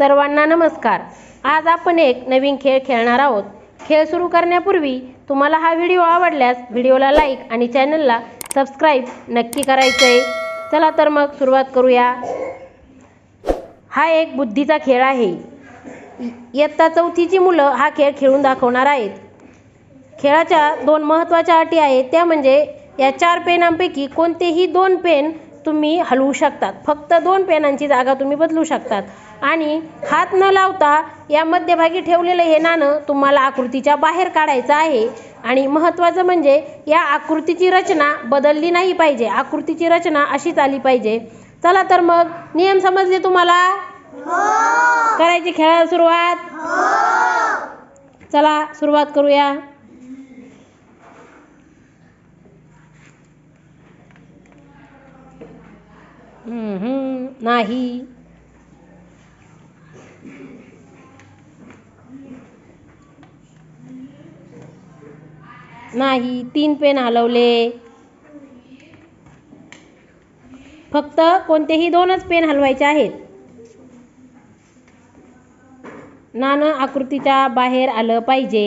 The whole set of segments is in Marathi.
सर्वांना नमस्कार. आज आपण एक नवीन खेळ खेळणार आहोत. खेळ सुरू करण्यापूर्वी तुम्हाला हा व्हिडिओ आवडल्यास व्हिडिओला लाईक आणि चॅनलला सबस्क्राईब नक्की करायचं आहे चला तर मग सुरुवात करूया. हा एक बुद्धीचा खेळ आहे. इयत्ता चौथीची मुलं हा खेळ खेळून दाखवणार आहेत. खेळाच्या दोन महत्त्वाच्या अटी आहेत. त्या म्हणजे या चार पेनांपैकी कोणतेही दोन पेन तुम्ही हलवू शकतात. फक्त दोन पेनांची जागा तुम्ही बदलू शकतात. आणि हात न लावता या मध्यभागी ठेवलेलं हे नाणं तुम्हाला आकृतीच्या बाहेर काढायचं आहे. आणि महत्त्वाचं म्हणजे या आकृतीची रचना बदलली नाही पाहिजे. आकृतीची रचना अशीच आली पाहिजे. चला तर मग नियम समजले तुम्हाला? करायची खेळायला सुरुवात? चला सुरुवात करूया. हम्म, हम्म, नाही. नाही तीन पेन हलवले. फक्त कोणतेही दोनच पेन हलवायचे आहेत. नाणं आकृतीच्या बाहेर आलं पाहिजे.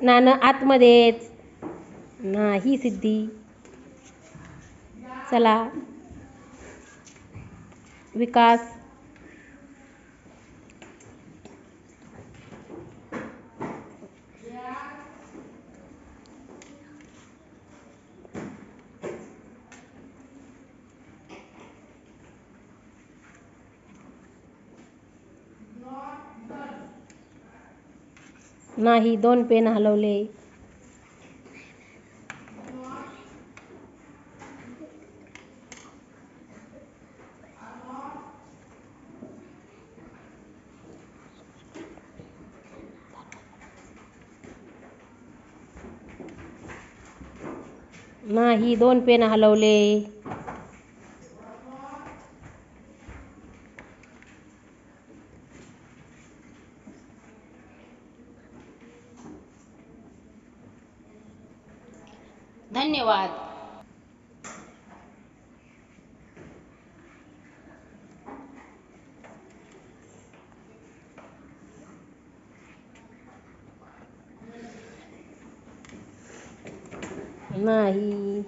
नाणं आतमध्येच. नाही सिद्धी. चला. विकास. नाही दोन पेन हलवले. नाही दोन पेन हलवले. धन्यवाद. नाही.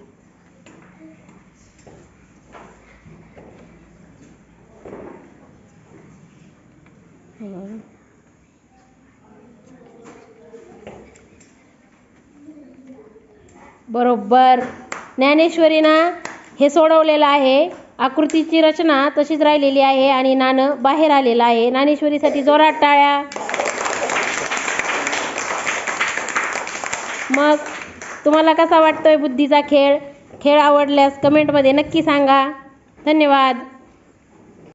हम्म बरोबर. ज्ञानेश्वरीनं हे सोडवलेलं आहे. आकृतीची रचना तशीच राहिलेली आहे आणि नाणं बाहेर आलेलं आहे. ज्ञानेश्वरीसाठी जोरात टाळ्या. मग तुम्हाला कसा वाटतोय बुद्धीचा खेळ? खेळ आवडल्यास कमेंटमध्ये नक्की सांगा. धन्यवाद.